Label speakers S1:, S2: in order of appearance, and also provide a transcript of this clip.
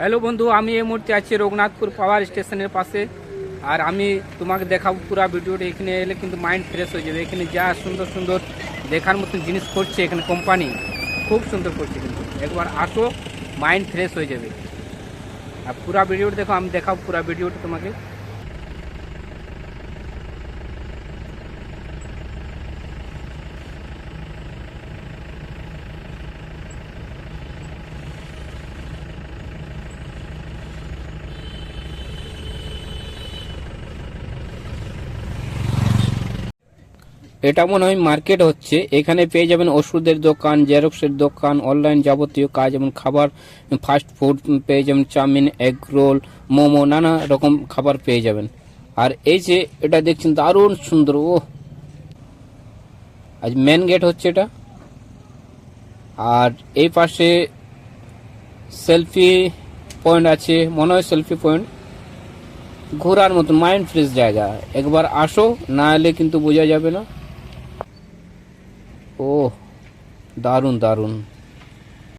S1: Hello বন্ধু, আমি এই মুহূর্তে আছি রঘুনাথপুর পাওয়ার স্টেশনের পাশে। আর আমি তোমাকে দেখাবো পুরো ভিডিওটা। এখানে এলে কিন্তু মাইন্ড ফ্রেশ হয়ে যাবে। এখানে যা সুন্দর সুন্দর দেখার মতন জিনিস করছে এখানে কোম্পানি খুব সুন্দর করছে কিন্তু। একবার আসো মাইন্ড ফ্রেশ হয়ে যাবে। আর পুরো ভিডিওটা দেখো, আমি দেখাবো পুরো ভিডিওটা তোমাকে। এটা মনে হয় মার্কেট হচ্ছে। এখানে পেয়ে যাবেন ওষুধের দোকান, জেরক্সের দোকান, অনলাইন যাবতীয় কাজ যেমন খাবার, ফাস্ট ফুড পেয়ে যাবেন চাউমিন, এগ রোল, মোমো, নানা রকম খাবার পেয়ে যাবেন। আর এই যে এটা দেখছেন, দারুণ সুন্দর ও আজ মেন গেট হচ্ছে এটা। আর এই পাশে সেলফি পয়েন্ট আছে, মনে হয় সেলফি পয়েন্ট ঘোরার মতো মাইন্ড ফ্রেশ জায়গা। একবার আসো, না এলে কিন্তু বোঝা যাবে না। ও দারুণ দারুণ।